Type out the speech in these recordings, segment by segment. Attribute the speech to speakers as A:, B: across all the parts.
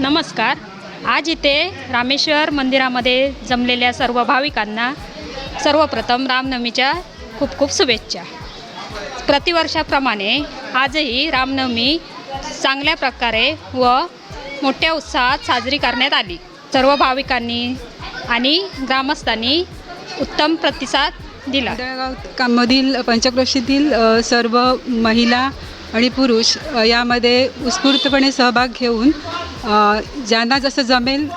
A: नमस्कार. आज इथे रामेश्वर मंदिरामध्ये जमलेल्या सर्व भाविकांना सर्वप्रथम रामनवमीच्या खूप खूप शुभेच्छा. प्रतिवर्षाप्रमाणे आजही रामनवमी चांगल्या प्रकारे व मोठ्या उत्साहात साजरी करण्यात आली. सर्व भाविकांनी आणि ग्रामस्थांनी उत्तम प्रतिसाद दिला.
B: का मधील पंचक्रोशीतील सर्व महिला आणि पुरुष यामध्ये उत्स्फूर्तपणे सहभाग घेऊन ज्यांना जसं जमेल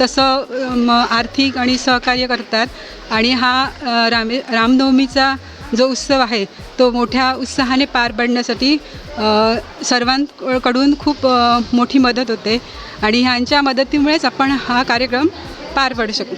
B: तसं म आर्थिक आणि सहकार्य करतात. आणि हा रामे रामनवमीचा जो उत्सव आहे तो मोठ्या उत्साहाने पार पाडण्यासाठी सर्वांकडून खूप मोठी मदत होते. आणि ह्यांच्या मदतीमुळेच आपण हा कार्यक्रम पार पाडू शकू.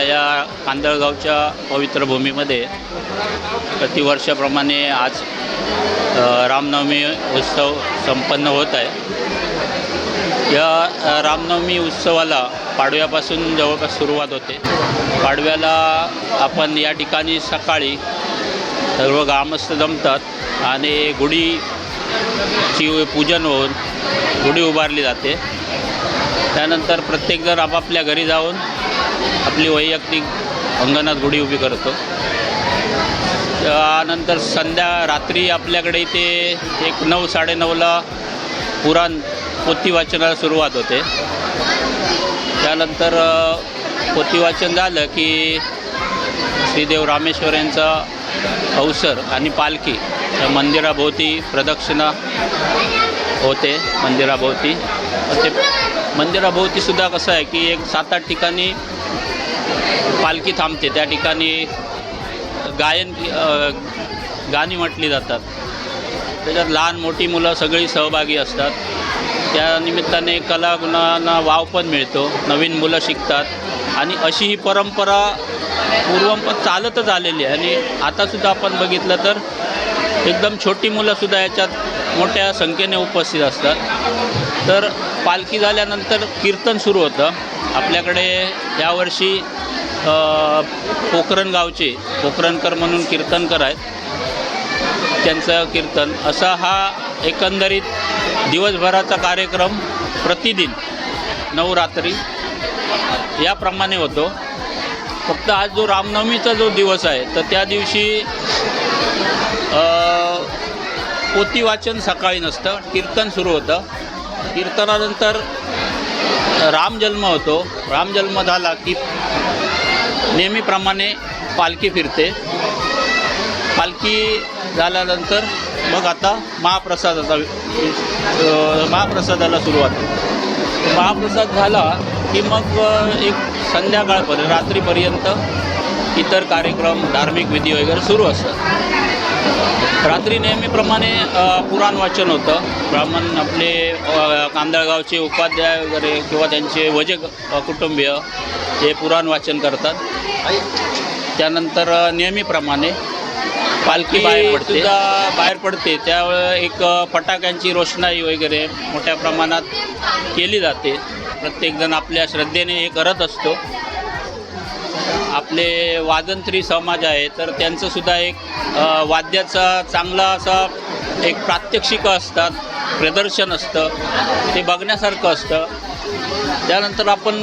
C: आपल्या या कांदळगावच्या पवित्र भूमीमध्ये प्रतिवर्षाप्रमाणे आज रामनवमी उत्सव संपन्न होत आहे. या रामनवमी उत्सवाला पाडव्यापासून जवळपास सुरुवात होते. पाडव्याला आपण या ठिकाणी सकाळी सर्व ग्रामस्थ जमतात आणि गुढीची पूजन होऊन गुढी उभारली जाते. त्यानंतर प्रत्येकजण आपापल्या घरी जाऊन आपली वैयक्तिक अंगणात गुढी उभी करतो. त्यानंतर संध्या रात्री आपल्याकडे इथे एक नऊ साडेनऊला पुराण पोथी वाचनाला सुरुवात होते. त्यानंतर पोथी वाचन झालं की श्रीदेव रामेश्वर यांचा अवसर आणि पालखी मंदिराभोवती प्रदक्षिणा होते मंदिराभोवती. ते मंदिराभोवतीसुद्धा कसं आहे की एक सात आठ ठिकाणी पालखी थांबते. त्या ठिकाणी गायन गाणी म्हटली जातात. त्याच्यात लहान मोठी मुलं सगळी सहभागी असतात. त्या निमित्ताने कलागुणांना वाव पण मिळतो. नवीन मुलं शिकतात. आणि अशी ही परंपरा पूर्वपण चालतच आलेली आहे. आणि आतासुद्धा आपण बघितलं तर एकदम छोटी मुलंसुद्धा याच्यात मोठ्या संख्येने उपस्थित असतात. तर पालखी झाल्यानंतर कीर्तन सुरू होतं. आपल्याकडे यावर्षी पोखरण गावचे पोखरणकर म्हणून कीर्तनकर आहेत. त्यांचं कीर्तन. असा हा एकंदरीत दिवसभराचा कार्यक्रम प्रतिदिन नवरात्री याप्रमाणे होतो. फक्त आज जो रामनवमीचा जो दिवस आहे तर त्या दिवशी अ, वाचन सकाळी नसतं कीर्तन सुरू होतं. कीर्तनानंतर रामजन्म होतो. रामजन्म झाला की नेहमीप्रमाणे पालखी फिरते. पालखी झाल्यानंतर मग आता महाप्रसादाचा महाप्रसादाला सुरुवात. महाप्रसाद झाला की मग एक संध्याकाळपर्यंत रात्रीपर्यंत इतर कार्यक्रम धार्मिक विधी वगैरे सुरू असतात. रात्री नेहमीप्रमाणे पुराण वाचन होतं. ब्राह्मण आपले कांदळगावचे उपाध्याय वगैरे किंवा त्यांचे वजे कुटुंबीय हे पुराण वाचन करतात. त्यानंतर नेहमीप्रमाणे पालखी बाहेर पडते. सुद्धा बाहेर पडते. त्यावेळेस एक फटाक्यांची रोषणाई वगैरे मोठ्या प्रमाणात केली जाते. प्रत्येकजण आपल्या श्रद्धेने हे करत असतो. आपले वाजंत्री समाज आहे तर त्यांचंसुद्धा एक वाद्याचा चांगला असा एक प्रात्यक्षिकं असतात प्रदर्शन असतं ते बघण्यासारखं असतं. त्यानंतर आपण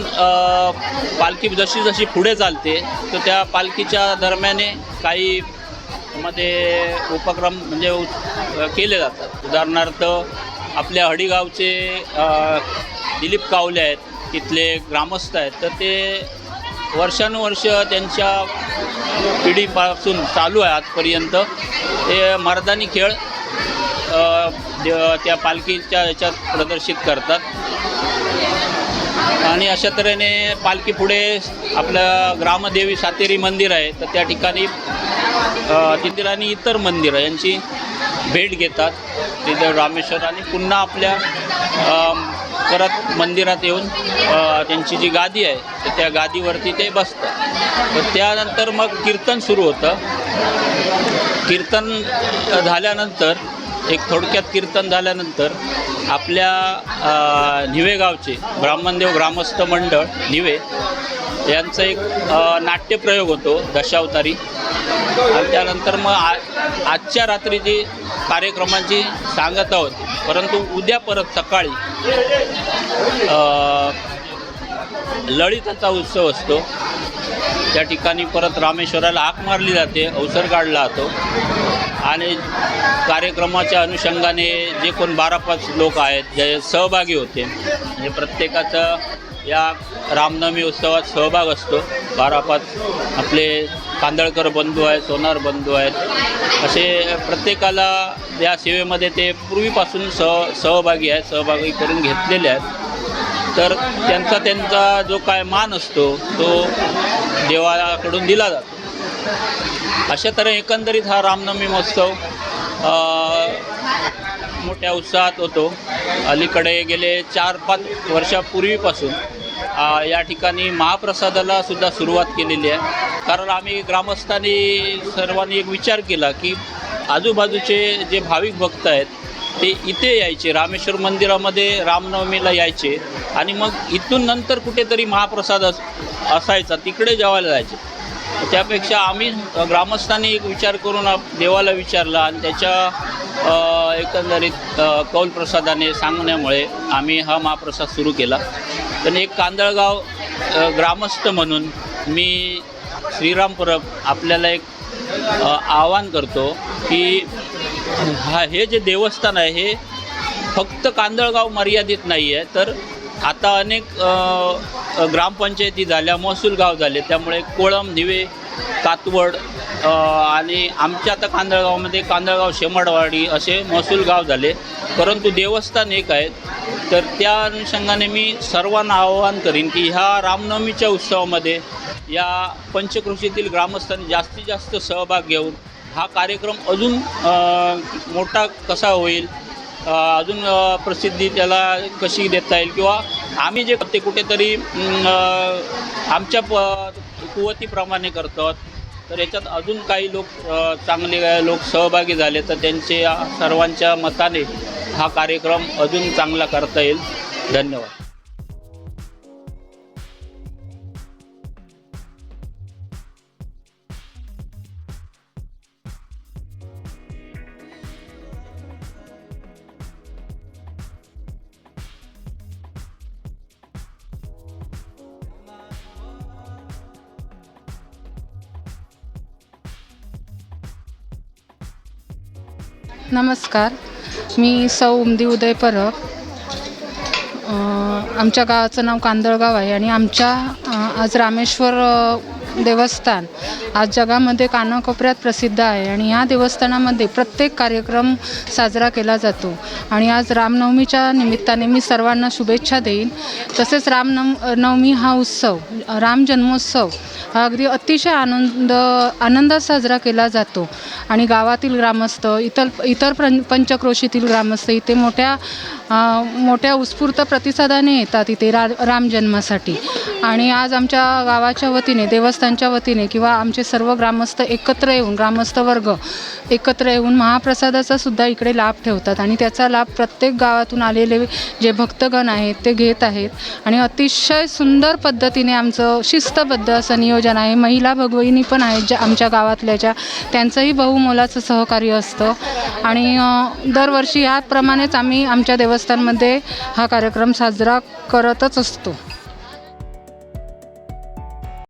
C: पालखी जशी जशी पुढे चालते तर त्या पालखीच्या दरम्याने काही मध्ये उपक्रम म्हणजे उ- केले जातात. उदाहरणार्थ आपल्या हडीगावचे दिलीप कावले आहेत तिथले ग्रामस्थ आहेत तर ते वर्षानुवर्ष त्यांच्या पिढीपासून चालू आहे आजपर्यंत. ते मर्दानी खेळ त्या पालखीच्या याच्यात प्रदर्शित करतात. आणि अशा तऱ्हेने पालखी पुढे आपलं ग्रामदेवी सातेरी मंदिर आहे तर त्या ठिकाणी अ, तिथे आणि इतर मंदिरं यांची भेट घेतात. तिथे रामेश्वर आणि पुन्हा आपल्या परत मंदिरात येऊन त्यांची जी गादी आहे तर त्या गादीवरती ते बसतात. तर त्यानंतर मग कीर्तन सुरू होतं. कीर्तन झाल्यानंतर एक थोडक्यात कीर्तन झाल्यानंतर आपल्या निवेगावचे निवे गावचे ब्राह्मणदेव ग्रामस्थ मंडळ निवे यांचा एक नाट्यप्रयोग होतो दशावतारी. आणि त्यानंतर मग आ आजच्या रात्रीची कार्यक्रमांची सांगता होती परंतु उद्या परत सकाळी लळिताचा उत्सव असतो. त्या ठिकाणी परत रामेश्वराला हाक मारली जाते अवसर काढला जातो. आणि कार्यक्रमाच्या अनुषंगाने जे कोण बारा पाच लोक आहेत जे सहभागी होते म्हणजे प्रत्येकाचा या रामनवमी उत्सवात सहभाग असतो. बारा पाच आपले कांदळकर बंधू आहेत सोनार बंधू आहेत असे प्रत्येकाला या सेवेमध्ये ते पूर्वीपासून सह सहभागी आहेत सहभागी करून घेतलेले आहेत. तर त्यांचा त्यांचा जो काय मान असतो तो देवाकडून दिला जातो. अशा तऱ्हे एकंदरीत हा रामनवमी महोत्सव मोठ्या उत्साहात होतो. अलीकडे गेले चार पाच वर्षापूर्वीपासून या ठिकाणी महाप्रसादाला सुद्धा सुरुवात केलेली आहे. कारण आम्ही ग्रामस्थांनी सर्वांनी एक विचार केला की आजूबाजूचे जे भाविक भक्त आहेत ते इथे यायचे रामेश्वर मंदिरामध्ये रामनवमीला यायचे आणि मग इथून नंतर कुठेतरी महाप्रसाद अस असायचा तिकडे जेवायला जायचे. त्यापेक्षा आम्ही ग्रामस्थांनी एक विचार करून देवाला विचारला आणि त्याच्या एकंदरीत कौलप्रसादाने कौल प्रसादाने सांगण्यामुळे आम्ही हा महाप्रसाद सुरू केला. पण एक कांदळगाव ग्रामस्थ म्हणून मी श्रीराम परब आपल्याला एक आवाहन करतो की हा हे जे देवस्थान आहे हे फक्त कांदळगाव मर्यादित नाही आहे तर आता अनेक ग्रामपंचायती झाल्या महसूल गाव झाले त्यामुळे कोळम निवे कातवड आणि आमच्या आता कांदळगावमध्ये कांदळगाव शेमडवाडी असे महसूल गाव झाले. परंतु देवस्थान एक आहेत. तर त्या अनुषंगाने मी सर्वांना आवाहन करीन की ह्या रामनवमीच्या उत्सवामध्ये या पंचकृषीतील ग्रामस्थांनी जास्तीत जास्त सहभाग घेऊन हा कार्यक्रम अजून मोठा कसा होईल अजून प्रसिद्धी त्याला कशी देता येईल किंवा आम्ही जे ते कुठेतरी आमच्या प कुवतीप्रमाणे करतो तर याच्यात अजून काही लोक चांगले लोक सहभागी झाले तर त्यांचे सर्वांच्या मताने हा कार्यक्रम अजून चांगला करता येईल. धन्यवाद.
D: नमस्कार. मी सौ उमदी उदय परब. आमच्या गावाचं नाव कांदळगाव आहे आणि आमच्या आज रामेश्वर देवस्थान. आज जगामध्ये कानाकोपऱ्यात प्रसिद्ध आहे आणि ह्या देवस्थानामध्ये प्रत्येक कार्यक्रम साजरा केला जातो. आणि आज रामनवमीच्या निमित्ताने मी सर्वांना शुभेच्छा देईन. तसेच रामनव नवमी हा उत्सव राम जन्मोत्सव हा अगदी अतिशय आनंद आनंदात साजरा केला जातो. आणि गावातील ग्रामस्थ इतर इतर प्र पंचक्रोशीतील ग्रामस्थ इथे मोठ्या मोठ्या उत्स्फूर्त प्रतिसादाने येतात इथे रा राम जन्मासाठी. आणि आज आमच्या गावाच्या वतीने देवस्थानच्या वतीने किंवा आमचे सर्व ग्रामस्थ एकत्र येऊन ग्रामस्थ वर्ग एकत्र येऊन महाप्रसादाचा सुद्धा इकडे लाभ ठेवतात. आणि त्याचा लाभ प्रत्येक गावातून आलेले जे भक्तगण आहेत ते घेत आहेत. आणि अतिशय सुंदर पद्धतीने आमचं शिस्तबद्ध असं नियोजन आहे. महिला भगवईनी पण आहेत ज्या आमच्या गावातल्या ज्या त्यांचंही बहुमोलाचं सहकार्य असतं. आणि दरवर्षी याप्रमाणेच आम्ही आमच्या देवस्थानमध्ये हा कार्यक्रम साजरा करतच असतो.